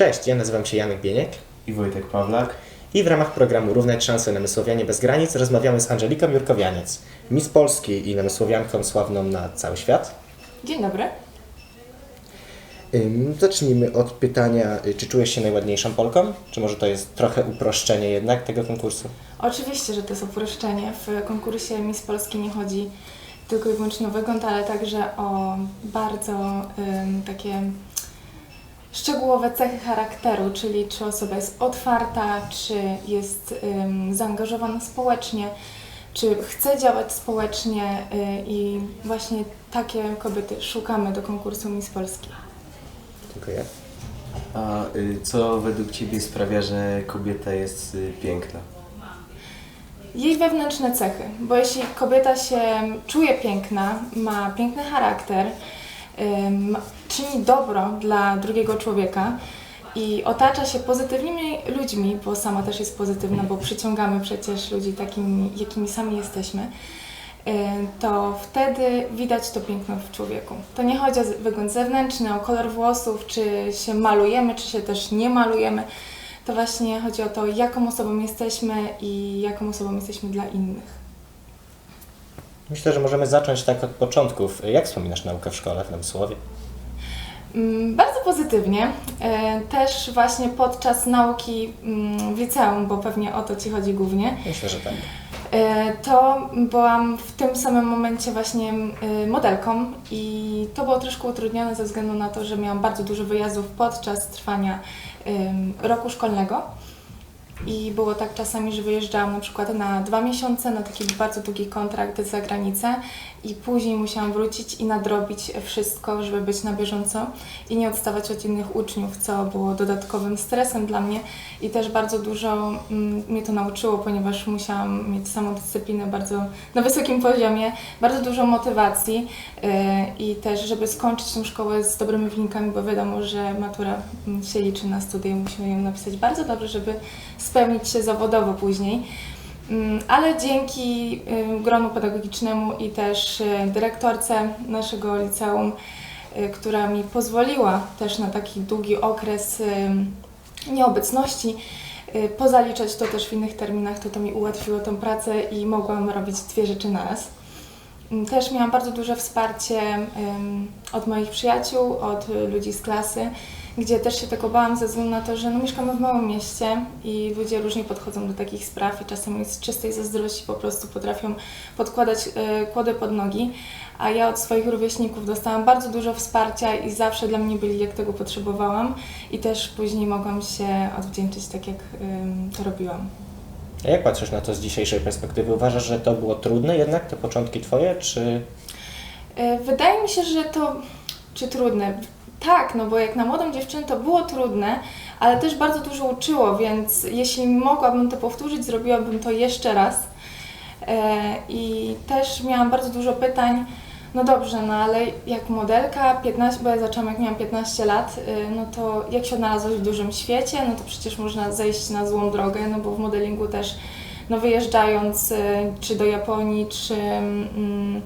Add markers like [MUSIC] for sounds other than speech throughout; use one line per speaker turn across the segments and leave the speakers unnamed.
Cześć, ja nazywam się Janek Bieniek
i Wojtek Pawlak.
i w ramach programu Równać Szanse Namysłowianie bez granic rozmawiamy z Angeliką Jurkowianiec, Miss Polski i namysłowianką sławną na cały świat.
Dzień dobry.
Zacznijmy od pytania, y, czy czujesz się najładniejszą Polką? Czy może to jest trochę uproszczenie jednak tego konkursu?
Oczywiście, że to jest uproszczenie. W konkursie Miss Polski nie chodzi tylko i wyłącznie o wygląd, ale także o bardzo ym, takie szczegółowe cechy charakteru, czyli czy osoba jest otwarta, czy jest ym, zaangażowana społecznie, czy chce działać społecznie y, i właśnie takie kobiety szukamy do konkursu Miss Polski.
Dziękuję.
A y, co według Ciebie sprawia, że kobieta jest y, piękna?
Jej wewnętrzne cechy, bo jeśli kobieta się czuje piękna, ma piękny charakter, ym, czyni dobro dla drugiego człowieka i otacza się pozytywnymi ludźmi, bo sama też jest pozytywna, bo przyciągamy przecież ludzi takimi, jakimi sami jesteśmy, y, to wtedy widać to piękno w człowieku. To nie chodzi o wygląd zewnętrzny, o kolor włosów, czy się malujemy, czy się też nie malujemy. To właśnie chodzi o to, jaką osobą jesteśmy i jaką osobą jesteśmy dla innych.
Myślę, że możemy zacząć tak od początków. Jak wspominasz naukę w szkole w Namysłowie?
Mm, Bardzo pozytywnie. E, Też właśnie podczas nauki mm, w liceum, bo pewnie o to Ci chodzi głównie,
Myślę, że tak.
e, to byłam w tym samym momencie właśnie e, modelką i to było troszkę utrudnione ze względu na to, że miałam bardzo dużo wyjazdów podczas trwania roku szkolnego. I było tak czasami, że wyjeżdżałam na przykład na dwa miesiące na taki bardzo długi kontrakt za granicę i później musiałam wrócić i nadrobić wszystko, żeby być na bieżąco i nie odstawać od innych uczniów, co było dodatkowym stresem dla mnie i też bardzo dużo mm, mnie to nauczyło, ponieważ musiałam mieć samodyscyplinę bardzo na wysokim poziomie, bardzo dużo motywacji yy, i też, żeby skończyć tę szkołę z dobrymi wynikami, bo wiadomo, że matura mm, się liczy na studia musimy ją napisać bardzo dobrze, żeby spełnić się zawodowo później. Mm, Ale dzięki y, gronu pedagogicznemu i też y, dyrektorce naszego liceum, y, która mi pozwoliła też na taki długi okres nieobecności, pozaliczać to też w innych terminach, to to mi ułatwiło tę pracę i mogłam robić dwie rzeczy naraz. Mm, Też miałam bardzo duże wsparcie od moich przyjaciół, od ludzi z klasy, gdzie też się tego bałam ze względu na to, że no, mieszkamy w małym mieście i ludzie różnie podchodzą do takich spraw i czasami z czystej zazdrości po prostu potrafią podkładać y, kłody pod nogi, a ja od swoich rówieśników dostałam bardzo dużo wsparcia i zawsze dla mnie byli, jak tego potrzebowałam i też później mogłam się odwdzięczyć tak, jak ym, to robiłam.
A jak patrzysz na to z dzisiejszej perspektywy? Uważasz, że to było trudne jednak, te początki Twoje, czy...
E, Wydaje mi się, że to czy trudne. Tak, no bo jak na młodą dziewczynę to było trudne, ale też bardzo dużo uczyło, więc jeśli mogłabym to powtórzyć, zrobiłabym to jeszcze raz. E, I też miałam bardzo dużo pytań. No dobrze, no ale jak modelka, 15, bo ja zaczęłam jak miałam 15 lat, y, no to jak się odnalazłaś w dużym świecie, no to przecież można zejść na złą drogę, no bo w modelingu też, no wyjeżdżając y, czy do Japonii, czy mm,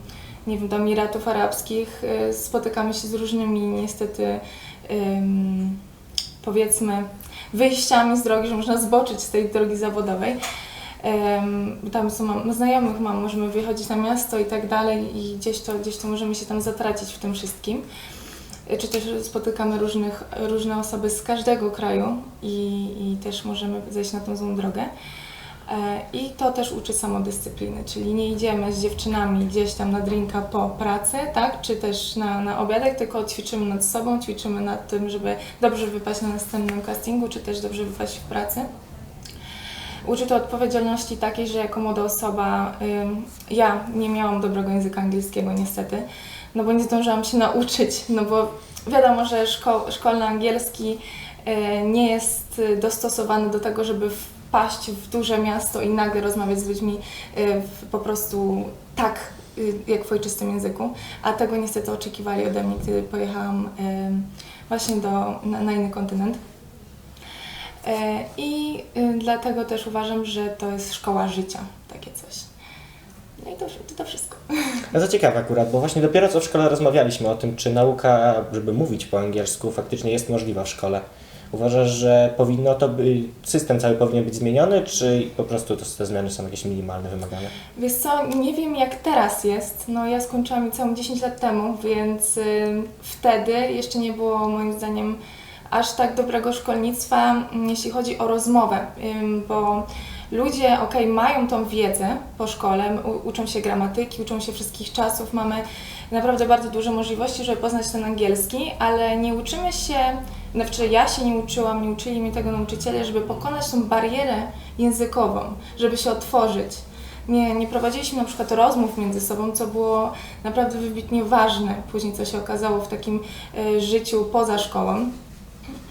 nie wiem, do Emiratów Arabskich, y, spotykamy się z różnymi niestety powiedzmy wyjściami z drogi, że można zboczyć z tej drogi zawodowej. Tam są, mam, znajomych mam, możemy wychodzić na miasto i tak dalej i gdzieś to, gdzieś to możemy się tam zatracić w tym wszystkim. Y, Czy też spotykamy różnych, różne osoby z każdego kraju i, i też możemy zejść na tą złą drogę. E, I to też uczy samodyscypliny, czyli nie idziemy z dziewczynami gdzieś tam na drinka po pracy, tak, czy też na, na obiadek, tylko ćwiczymy nad sobą, ćwiczymy nad tym, żeby dobrze wypaść na następnym castingu, czy też dobrze wypaść w pracy. Uczy to odpowiedzialności takiej, że jako młoda osoba ja nie miałam dobrego języka angielskiego niestety, no bo nie zdążyłam się nauczyć, no bo wiadomo, że szko- szkolny angielski y, nie jest y, dostosowany do tego, żeby wpaść w duże miasto i nagle rozmawiać z ludźmi y, w, po prostu tak, y, jak w ojczystym języku, a tego niestety oczekiwali ode mnie, gdy pojechałam y, właśnie do, na, na inny kontynent. I dlatego też uważam, że to jest szkoła życia, takie coś. No i to, to, wszystko. [LAUGHS]
No to ciekawe akurat, bo właśnie dopiero co w szkole rozmawialiśmy o tym, czy nauka, żeby mówić po angielsku, faktycznie jest możliwa w szkole. Uważasz, że powinno to być, system cały powinien być zmieniony, czy po prostu to, te zmiany są jakieś minimalne, wymagane?
Wiesz co, nie wiem jak teraz jest. No ja skończyłam liceum 10 lat temu, więc y, wtedy jeszcze nie było moim zdaniem aż tak dobrego szkolnictwa, mm, jeśli chodzi o rozmowę, ym, bo ludzie, okej, mają tą wiedzę po szkole, uczą się gramatyki, uczą się wszystkich czasów, mamy naprawdę bardzo duże możliwości, żeby poznać ten angielski, ale nie uczymy się, znaczy ja się nie uczyłam, nie uczyli mnie tego nauczyciele, żeby pokonać tą barierę językową, żeby się otworzyć. Nie, nie prowadziliśmy na przykład rozmów między sobą, co było naprawdę wybitnie ważne, później co się okazało w takim e, życiu poza szkołą.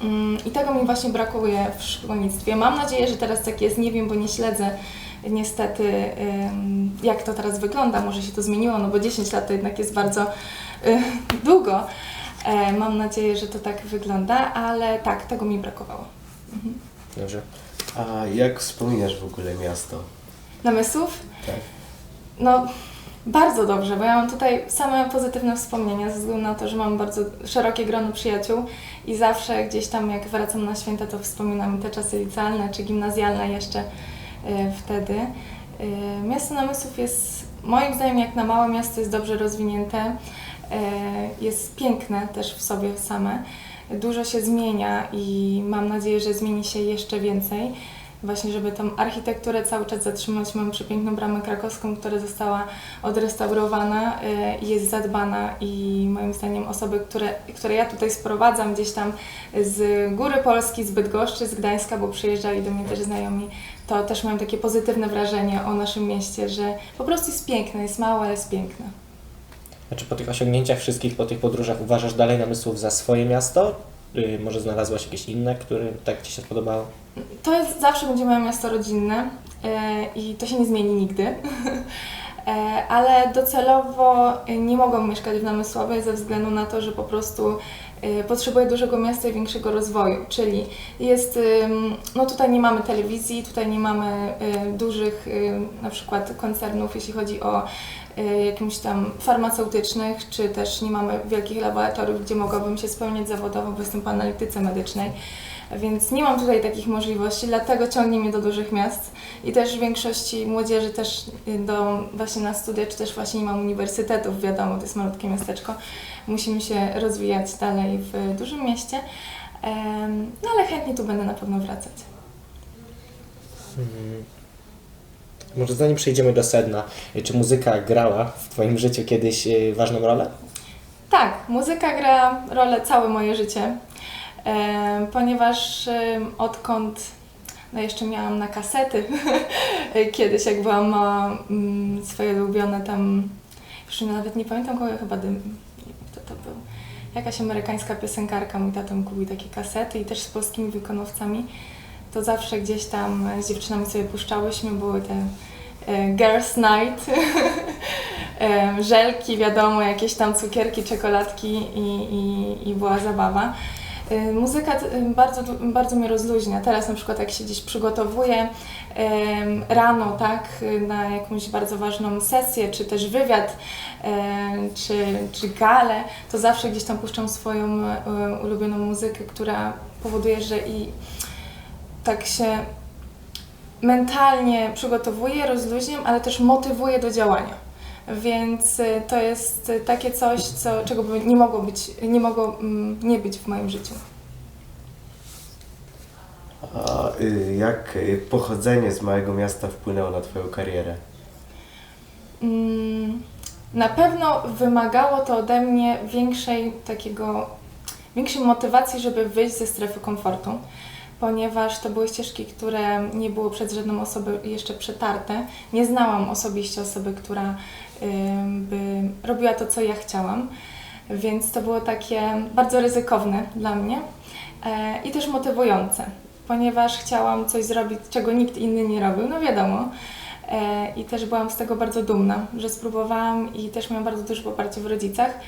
Mm, I tego mi właśnie brakuje w szkolnictwie. Mam nadzieję, że teraz tak jest, nie wiem, bo nie śledzę niestety jak to teraz wygląda, może się to zmieniło, no bo 10 lat to jednak jest bardzo y, długo. E, mam nadzieję, że to tak wygląda, ale tak, tego mi brakowało.
Dobrze.
A jak wspominasz w ogóle miasto?
Namysłów?
Tak.
No, bardzo dobrze, bo ja mam tutaj same pozytywne wspomnienia ze względu na to, że mam bardzo szerokie grono przyjaciół i zawsze gdzieś tam jak wracam na święta, to wspominam te czasy licealne czy gimnazjalne jeszcze y, wtedy. Y, miasto Namysłów jest moim zdaniem jak na małe miasto jest dobrze rozwinięte, jest piękne też w sobie same. Dużo się zmienia i mam nadzieję, że zmieni się jeszcze więcej właśnie, żeby tą architekturę cały czas zatrzymać. Mamy przepiękną bramę krakowską, która została odrestaurowana y, i jest zadbana i moim zdaniem osoby, które, które ja tutaj sprowadzam gdzieś tam z góry Polski, z Bydgoszczy, z Gdańska, bo przyjeżdżali do mnie też znajomi, to też mają takie pozytywne wrażenie o naszym mieście, że po prostu jest piękne, jest małe, ale jest piękne.
Znaczy po tych osiągnięciach wszystkich, po tych podróżach uważasz dalej Namysłów za swoje miasto? Y, może znalazłaś jakieś inne, które tak Ci się spodobało?
To jest, zawsze będzie moje miasto rodzinne e, i to się nie zmieni nigdy. E, [LAUGHS] ale docelowo nie mogłam mieszkać w Namysłowie ze względu na to, że po prostu e, potrzebuję dużego miasta i większego rozwoju. Czyli jest, no tutaj nie mamy telewizji, tutaj nie mamy dużych na przykład koncernów, jeśli chodzi o jakimś tam farmaceutycznych, czy też nie mamy wielkich laboratoriów, gdzie mogłabym się spełniać zawodowo, bo jestem po analityce medycznej. Więc nie mam tutaj takich możliwości, dlatego ciągnie mnie do dużych miast i też w większości młodzieży też y, do właśnie na studia, czy też właśnie nie mam uniwersytetów, wiadomo, to jest malutkie miasteczko. Musimy się rozwijać dalej w dużym mieście, no ale chętnie tu będę na pewno wracać.
Mm. Może zanim przejdziemy do sedna, czy muzyka grała w Twoim życiu kiedyś y, ważną rolę?
Tak, muzyka gra rolę całe moje życie, em, ponieważ odkąd no jeszcze miałam na kasety [LAUGHS] kiedyś, jak byłam mała, mm, swoje ulubione tam, już nawet nie pamiętam kogo, chyba dym, kto to był, jakaś amerykańska piosenkarka, mój tato mi kupił takie kasety i też z polskimi wykonawcami, to zawsze gdzieś tam z dziewczynami sobie puszczałyśmy, były te e, Girls Night, [LAUGHS] em, żelki, wiadomo, jakieś tam cukierki, czekoladki i, i, i była zabawa. Y, Muzyka bardzo, bardzo mnie rozluźnia. Teraz na przykład jak się gdzieś przygotowuję rano, tak, na jakąś bardzo ważną sesję, czy też wywiad, czy, czy galę, to zawsze gdzieś tam puszczam swoją e, ulubioną muzykę, która powoduje, że i tak się mentalnie przygotowuję, rozluźniam, ale też motywuję do działania. Więc y, to jest takie coś, co, czego by nie mogło być, nie mogło mm, nie być w moim życiu.
A y, jak y, pochodzenie z małego miasta wpłynęło na Twoją karierę?
Mm, Na pewno wymagało to ode mnie większej takiego, większej motywacji, żeby wyjść ze strefy komfortu, ponieważ to były ścieżki, które nie było przez żadną osobę jeszcze przetarte. Nie znałam osobiście osoby, która by robiła to, co ja chciałam, więc to było takie bardzo ryzykowne dla mnie e, i też motywujące, ponieważ chciałam coś zrobić, czego nikt inny nie robił, no wiadomo. E, I też byłam z tego bardzo dumna, że spróbowałam i też miałam bardzo duże poparcie w rodzicach,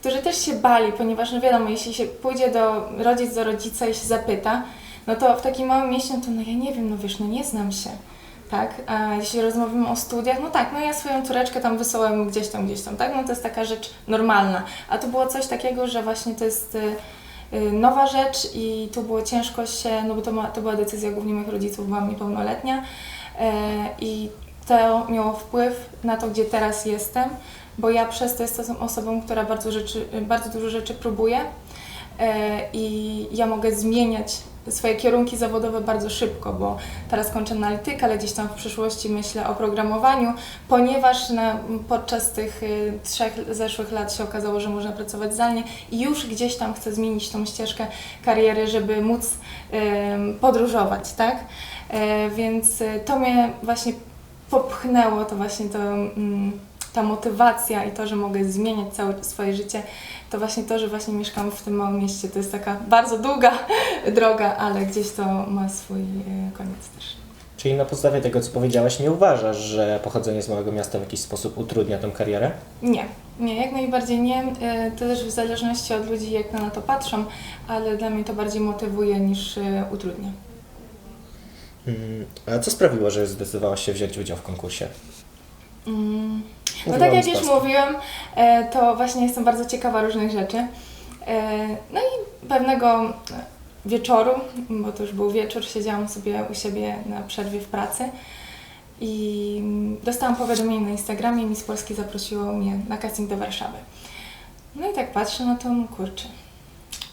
którzy też się bali, ponieważ no wiadomo, jeśli się pójdzie do rodzic do rodzica i się zapyta, no to w takim małym mieście, no to no ja nie wiem, no wiesz, no nie znam się, tak? A jeśli rozmawiamy o studiach, no tak, no ja swoją córeczkę tam wysyłam gdzieś tam, gdzieś tam, tak? No to jest taka rzecz normalna. A tu było coś takiego, że właśnie to jest y, y, nowa rzecz i tu było ciężko się, no bo to, ma, to była decyzja głównie moich rodziców, byłam niepełnoletnia e, i to miało wpływ na to, gdzie teraz jestem, bo ja przez to jestem osobą, która bardzo, rzeczy, bardzo dużo rzeczy próbuje e, i ja mogę zmieniać swoje kierunki zawodowe bardzo szybko, bo teraz kończę analitykę, ale gdzieś tam w przyszłości myślę o programowaniu, ponieważ na, podczas tych y, trzech zeszłych lat się okazało, że można pracować zdalnie i już gdzieś tam chcę zmienić tą ścieżkę kariery, żeby móc em, podróżować, tak? E, więc y, to mnie właśnie popchnęło, to właśnie to, mm, ta motywacja i to, że mogę zmieniać całe swoje życie, to właśnie to, że właśnie mieszkam w tym małym mieście, to jest taka bardzo długa [LAUGHS] droga, ale gdzieś to ma swój y, koniec też.
Czyli na podstawie tego, co powiedziałaś, nie uważasz, że pochodzenie z małego miasta w jakiś sposób utrudnia tę karierę?
Nie, nie, jak najbardziej nie. Y, To też w zależności od ludzi, jak na to patrzą, ale dla mnie to bardziej motywuje niż y, utrudnia.
Mm, A co sprawiło, że zdecydowałaś się wziąć udział w konkursie?
Mm. No tak jak
z
już mówiłam, e, to właśnie jestem bardzo ciekawa różnych rzeczy. E, No i pewnego wieczoru, bo to już był wieczór, siedziałam sobie u siebie na przerwie w pracy i dostałam powiadomienie na Instagramie i Miss Polski zaprosiło mnie na casting do Warszawy. No i tak patrzę, to no kurczę.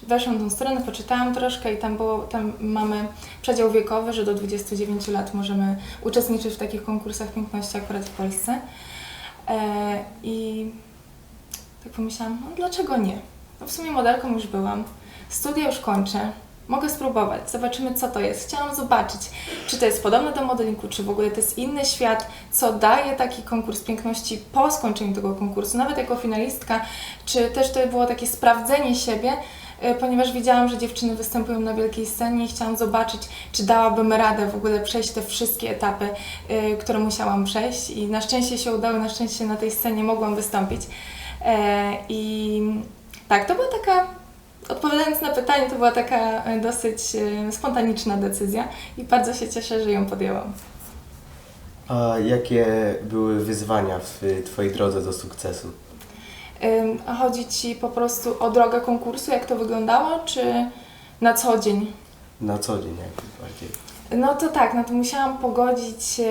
Weszłam na tą stronę, poczytałam troszkę i tam było, tam mamy przedział wiekowy, że do 29 lat możemy uczestniczyć w takich konkursach piękności akurat w Polsce. E, I tak pomyślałam, no dlaczego nie? No w sumie modelką już byłam, studia już kończę, mogę spróbować, zobaczymy co to jest. Chciałam zobaczyć, czy to jest podobne do modelingu, czy w ogóle to jest inny świat, co daje taki konkurs piękności po skończeniu tego konkursu, nawet jako finalistka, czy też to było takie sprawdzenie siebie, ponieważ wiedziałam, że dziewczyny występują na wielkiej scenie i chciałam zobaczyć, czy dałabym radę w ogóle przejść te wszystkie etapy, y, które musiałam przejść i na szczęście się udało, na szczęście na tej scenie mogłam wystąpić. E, I tak, to była taka, odpowiadając na pytanie, to była taka e, dosyć e, spontaniczna decyzja i bardzo się cieszę, że ją podjęłam.
A jakie były wyzwania w Twojej drodze do sukcesu?
Chodzi Ci po prostu o drogę konkursu, jak to wyglądało, czy na co dzień?
Na co dzień jak bardziej?
No to tak, no to musiałam pogodzić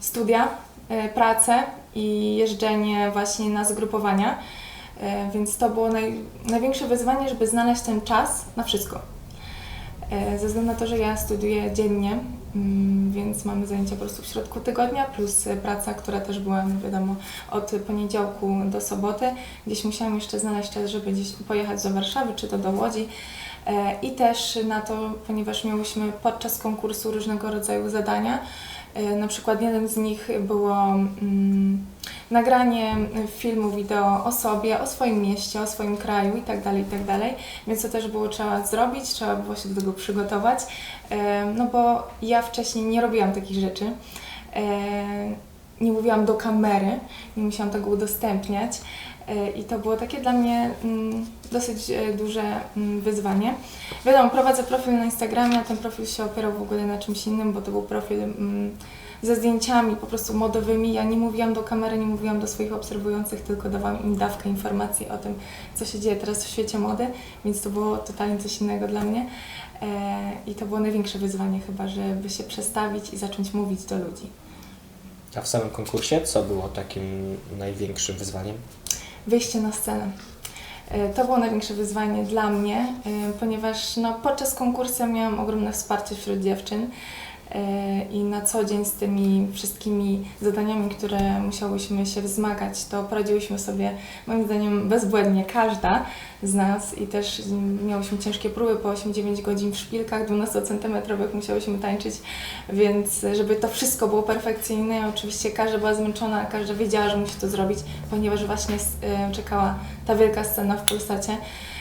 studia, e, pracę i jeżdżenie właśnie na zgrupowania, e, więc to było naj, największe wyzwanie, żeby znaleźć ten czas na wszystko. E, Ze względu na to, że ja studiuję dziennie, więc mamy zajęcia po prostu w środku tygodnia, plus praca, która też była, no wiadomo, od poniedziałku do soboty. Gdzieś musiałam jeszcze znaleźć czas, żeby gdzieś pojechać do Warszawy czy to do Łodzi. E, I też na to, ponieważ miałyśmy podczas konkursu różnego rodzaju zadania. E, Na przykład jeden z nich było mm, nagranie filmu, wideo o sobie, o swoim mieście, o swoim kraju itd., itd. Więc to też było trzeba zrobić, trzeba było się do tego przygotować. E, No bo ja wcześniej nie robiłam takich rzeczy. E, Nie mówiłam do kamery, nie musiałam tego udostępniać. E, I to było takie dla mnie mm, dosyć duże mm, wyzwanie. Wiadomo, prowadzę profil na Instagramie, a ten profil się opierał w ogóle na czymś innym, bo to był profil mm, ze zdjęciami po prostu modowymi. Ja nie mówiłam do kamery, nie mówiłam do swoich obserwujących, tylko dawałam im dawkę informacji o tym, co się dzieje teraz w świecie mody, więc to było totalnie coś innego dla mnie. E, I to było największe wyzwanie chyba, żeby się przestawić i zacząć mówić do ludzi.
A w samym konkursie co było takim największym wyzwaniem?
wyjście na scenę. E, To było największe wyzwanie dla mnie, e, ponieważ no, podczas konkursu miałam ogromne wsparcie wśród dziewczyn i na co dzień z tymi wszystkimi zadaniami, które musiałyśmy się wzmagać, to poradziłyśmy sobie moim zdaniem bezbłędnie. Każda z nas i też miałyśmy ciężkie próby po 8-9 godzin w szpilkach 12-centymetrowych musiałyśmy tańczyć, więc żeby to wszystko było perfekcyjne, oczywiście każda była zmęczona, każda wiedziała, że musi to zrobić, ponieważ właśnie e, czekała ta wielka scena w Polsacie. e,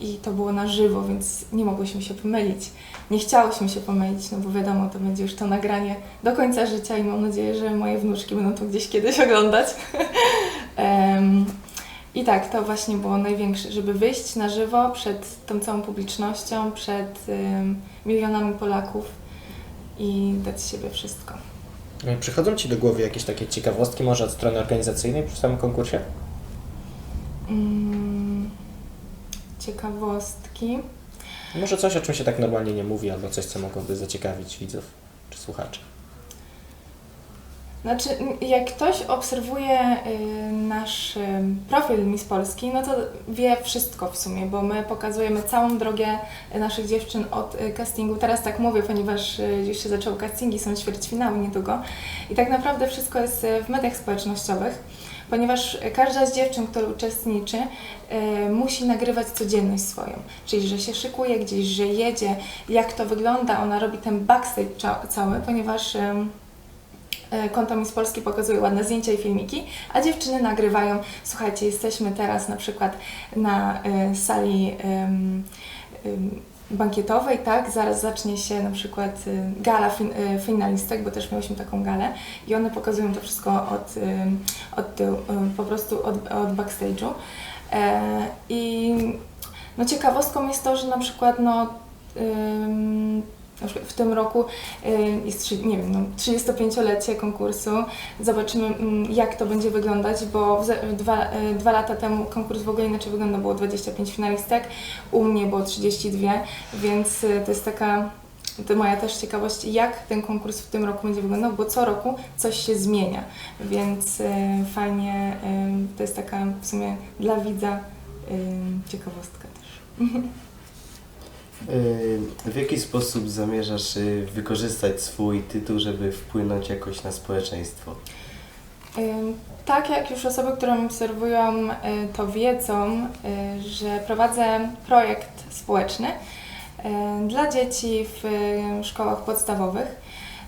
i to było na żywo, więc nie mogłyśmy się pomylić. Nie chciałyśmy się pomylić, no bo wiadomo, to będzie już to nagranie do końca życia i mam nadzieję, że moje wnuczki będą to gdzieś kiedyś oglądać. [LAUGHS] I tak, to właśnie było największe, żeby wyjść na żywo przed tą całą publicznością, przed milionami Polaków i dać siebie wszystko.
E, Przychodzą Ci do głowy jakieś takie ciekawostki, może od strony organizacyjnej przy samym konkursie?
Mm, ciekawostki.
Może coś, o czym się tak normalnie nie mówi, albo coś, co mogłoby zaciekawić widzów czy słuchaczy.
Znaczy, jak ktoś obserwuje y, nasz y, profil Miss Polski, no to wie wszystko w sumie, bo my pokazujemy całą drogę naszych dziewczyn od y, castingu. Teraz tak mówię, ponieważ już się zaczęły castingi, są ćwierćfinały niedługo. I tak naprawdę wszystko jest w mediach społecznościowych, ponieważ każda z dziewczyn, która uczestniczy, y, musi nagrywać codzienność swoją. Czyli, że się szykuje gdzieś, że jedzie, jak to wygląda, ona robi ten backstage cały, ponieważ... E, Konto Miss Polski pokazuje ładne zdjęcia i filmiki, a dziewczyny nagrywają. Słuchajcie, jesteśmy teraz na przykład na e, sali bankietowej, tak? Zaraz zacznie się na przykład e, gala fin, e, finalistek, bo też miałyśmy taką galę i one pokazują to wszystko od, em, od tyłu, po prostu od, od backstage'u. E, I no ciekawostką jest to, że na przykład no, na przykład w tym roku y, jest nie wiem, no, 35-lecie konkursu. Zobaczymy, mm, jak to będzie wyglądać, bo dwa, y, dwa lata temu konkurs w ogóle inaczej wyglądał, było 25 finalistek, u mnie było 32, więc y, to jest taka to moja też ciekawość, jak ten konkurs w tym roku będzie wyglądał, bo co roku coś się zmienia, więc fajnie, to jest taka w sumie dla widza ciekawostka też. [LAUGHS]
Y, W jaki sposób zamierzasz y, wykorzystać swój tytuł, żeby wpłynąć jakoś na społeczeństwo?
Ym, Tak jak już osoby, które obserwują, y, to wiedzą, y, że prowadzę projekt społeczny y, dla dzieci w y, szkołach podstawowych.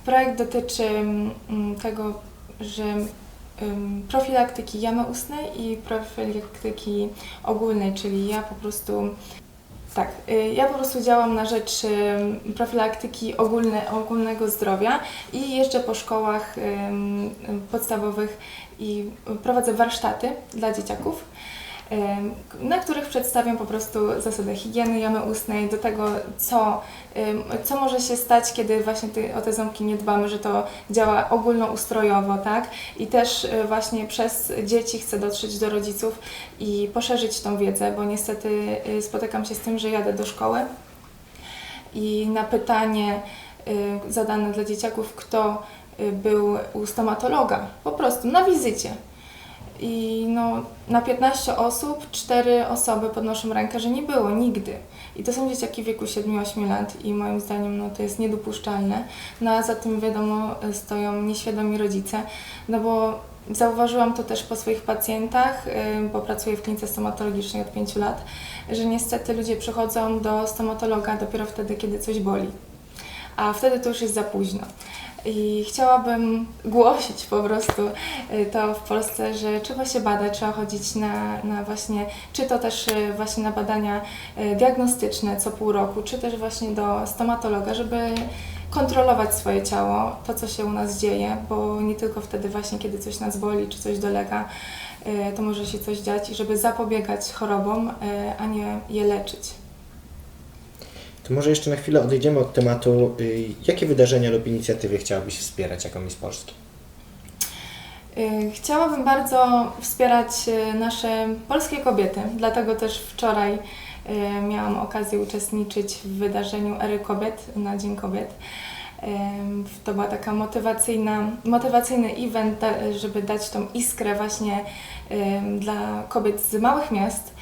Projekt dotyczy mm, tego, że profilaktyki jamy ustnej i profilaktyki ogólnej, czyli ja po prostu tak, y, ja po prostu działam na rzecz profilaktyki ogólne, ogólnego zdrowia i jeżdżę po szkołach podstawowych i prowadzę warsztaty dla dzieciaków, na których przedstawiam po prostu zasady higieny jamy ustnej, do tego, co, co może się stać, kiedy właśnie o te ząbki nie dbamy, że to działa ogólnoustrojowo, tak? I też y, właśnie przez dzieci chcę dotrzeć do rodziców i poszerzyć tą wiedzę, bo niestety y, spotykam się z tym, że jadę do szkoły i na pytanie y, zadane dla dzieciaków, kto był u stomatologa, po prostu na wizycie. I no, na 15 osób 4 osoby podnoszą rękę, że nie było nigdy. I to są dzieciaki w wieku 7-8 lat i moim zdaniem no, to jest niedopuszczalne. No a za tym wiadomo stoją nieświadomi rodzice, no bo zauważyłam to też po swoich pacjentach, bo pracuję w klinice stomatologicznej od 5 lat, że niestety ludzie przychodzą do stomatologa dopiero wtedy, kiedy coś boli. A wtedy to już jest za późno. I chciałabym głosić po prostu y, to w Polsce, że trzeba się badać, trzeba chodzić na, na właśnie, czy to też y, właśnie na badania y, diagnostyczne co pół roku, czy też właśnie do stomatologa, żeby kontrolować swoje ciało, to co się u nas dzieje, bo nie tylko wtedy właśnie, kiedy coś nas boli, czy coś dolega, to może się coś dziać i żeby zapobiegać chorobom, a nie je leczyć.
To może jeszcze na chwilę odejdziemy od tematu. y, Jakie wydarzenia lub inicjatywy chciałabyś wspierać jako Miss Polski?
Y, Chciałabym bardzo wspierać y, nasze polskie kobiety, dlatego też wczoraj miałam okazję uczestniczyć w wydarzeniu Ery Kobiet na Dzień Kobiet. To była taka motywacyjna, motywacyjny event, żeby dać tą iskrę właśnie dla kobiet z małych miast,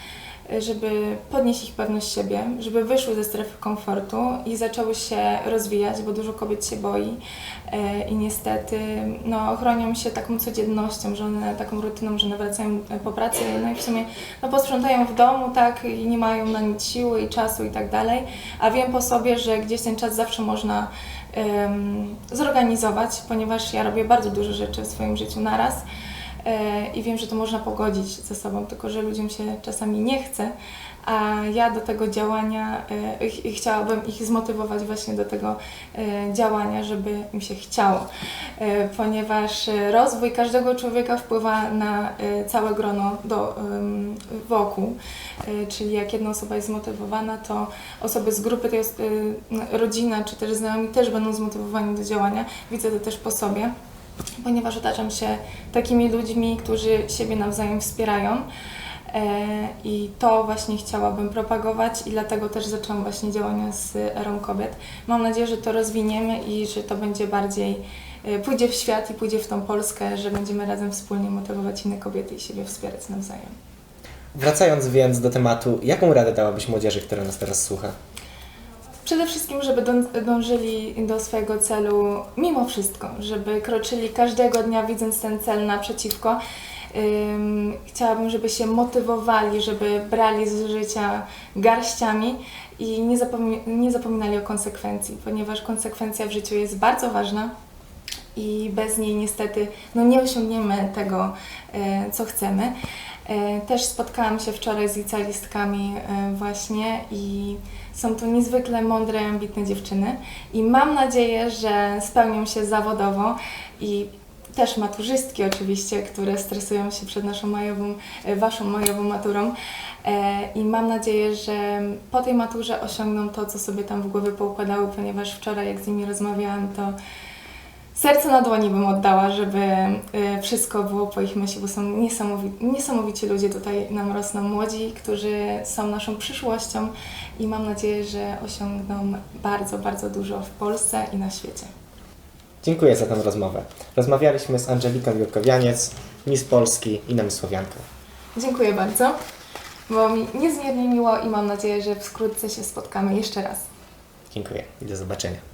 żeby podnieść ich pewność siebie, żeby wyszły ze strefy komfortu i zaczęły się rozwijać, bo dużo kobiet się boi e, i niestety no, chronią się taką codziennością, że one, taką rutyną, że one wracają e, po pracy, no i w sumie no, posprzątają w domu, tak, i nie mają na nic siły i czasu i tak dalej, a wiem po sobie, że gdzieś ten czas zawsze można em, zorganizować, ponieważ ja robię bardzo dużo rzeczy w swoim życiu naraz. e, i wiem, że to można pogodzić ze sobą, tylko że ludziom się czasami nie chce, a ja do tego działania e, chciałabym ich zmotywować właśnie do tego e, działania, żeby im się chciało, e, ponieważ e, rozwój każdego człowieka wpływa na e, całe grono do, wokół, E, czyli jak jedna osoba jest zmotywowana, to osoby z grupy tej os- e, rodzina czy też znajomi też będą zmotywowani do działania. Widzę to też po sobie, ponieważ otaczam się takimi ludźmi, którzy siebie nawzajem wspierają. E, I to właśnie chciałabym propagować i dlatego też zaczęłam właśnie działania z Erą Kobiet. Mam nadzieję, że to rozwiniemy i że to będzie bardziej, e, pójdzie w świat i pójdzie w tą Polskę, że będziemy razem wspólnie motywować inne kobiety i siebie wspierać nawzajem.
Wracając więc do tematu, jaką radę dałabyś młodzieży, która nas teraz słucha?
Przede wszystkim, żeby dą- dążyli do swojego celu mimo wszystko, żeby kroczyli każdego dnia widząc ten cel naprzeciwko. Ym, chciałabym, żeby się motywowali, żeby brali z życia garściami i nie, zapomi- nie zapominali o konsekwencji, ponieważ konsekwencja w życiu jest bardzo ważna i bez niej niestety no, nie osiągniemy tego, e, co chcemy. E, Też spotkałam się wczoraj z licealistkami e, właśnie i są to niezwykle mądre, ambitne dziewczyny i mam nadzieję, że spełnią się zawodowo i też maturzystki oczywiście, które stresują się przed naszą majową, e, waszą majową maturą E, i mam nadzieję, że po tej maturze osiągną to, co sobie tam w głowie poukładały, ponieważ wczoraj jak z nimi rozmawiałam, to serce na dłoni bym oddała, żeby y, wszystko było po ich myśli, bo są niesamowici, niesamowici ludzie tutaj nam rosną, młodzi, którzy są naszą przyszłością i mam nadzieję, że osiągną bardzo, bardzo dużo w Polsce i na świecie.
Dziękuję za tę rozmowę. Rozmawialiśmy z Angeliką Jurkowianiec, Miss Polski i Namysłowianką.
Dziękuję bardzo, było mi niezmiernie miło i mam nadzieję, że wkrótce się spotkamy jeszcze raz.
Dziękuję i do zobaczenia.